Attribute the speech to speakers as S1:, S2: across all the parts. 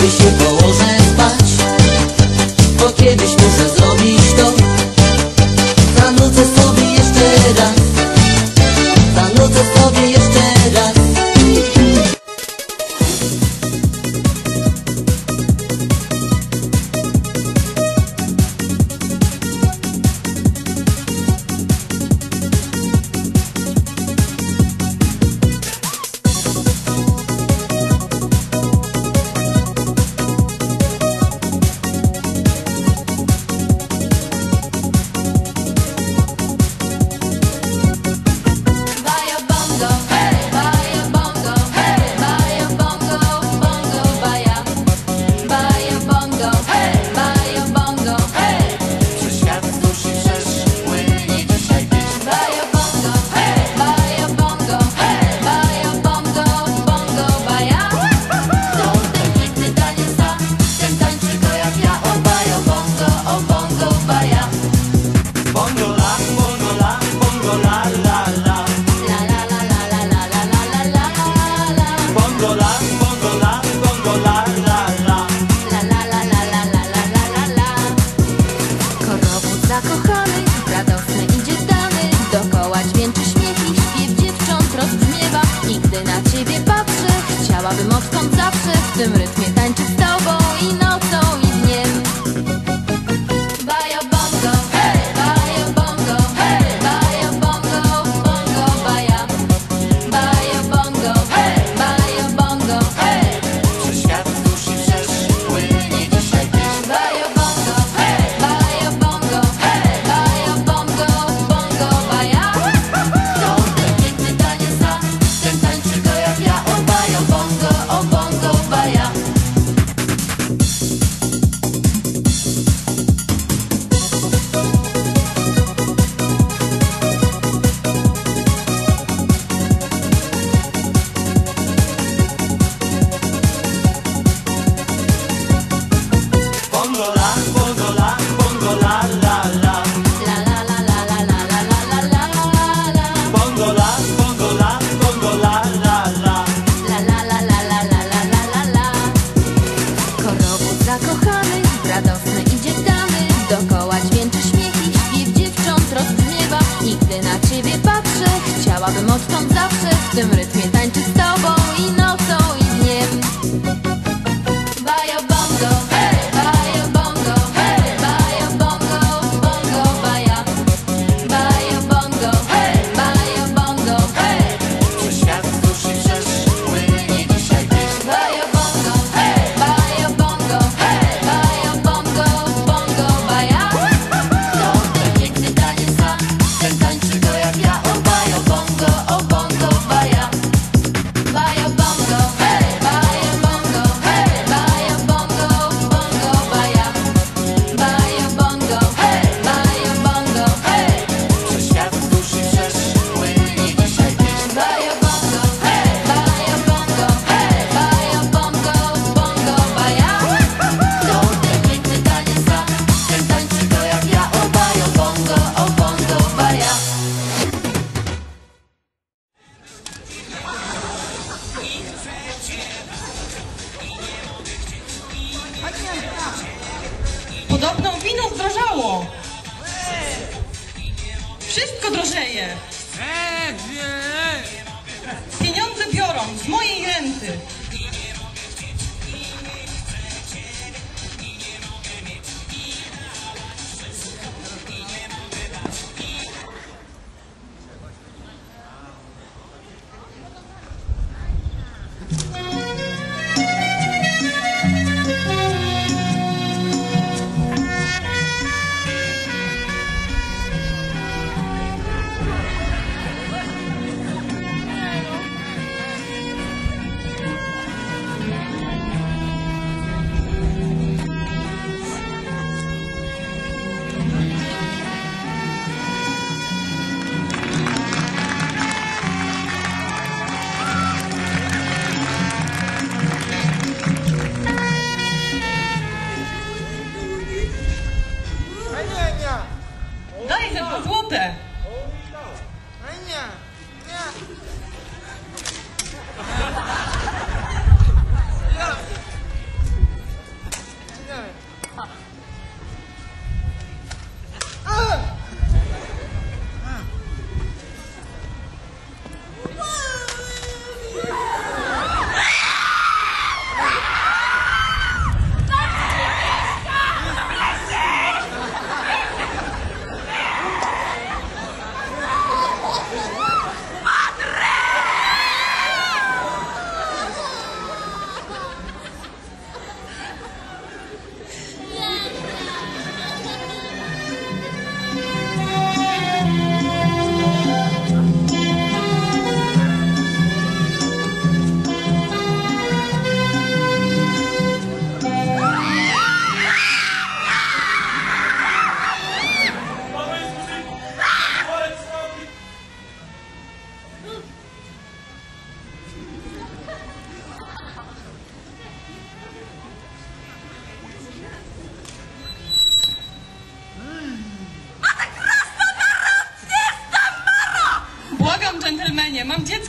S1: We should go.
S2: Tym rytmie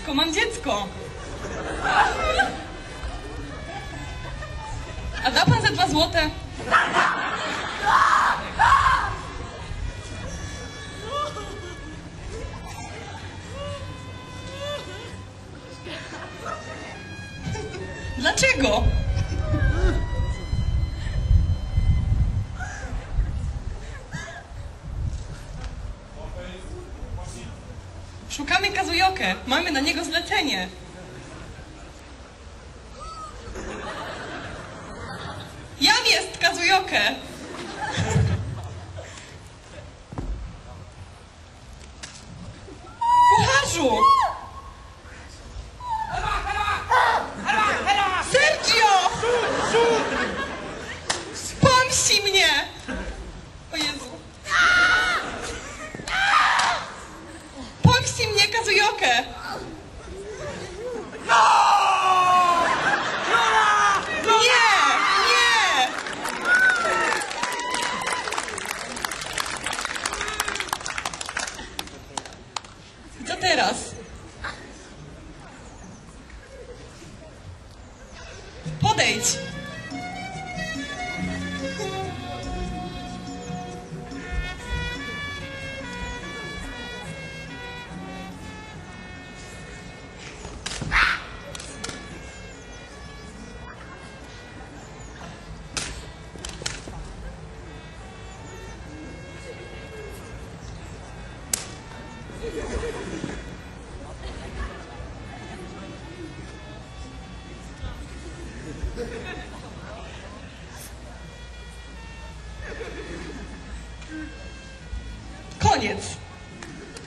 S3: dziecko, mam dziecko. A da pan ze dwa złote? Dlaczego? Szukamy Kazujokę. Mamy na niego zlecenie. Mnie, Kazujokę! Nie! Nie! Co teraz? Podejdź!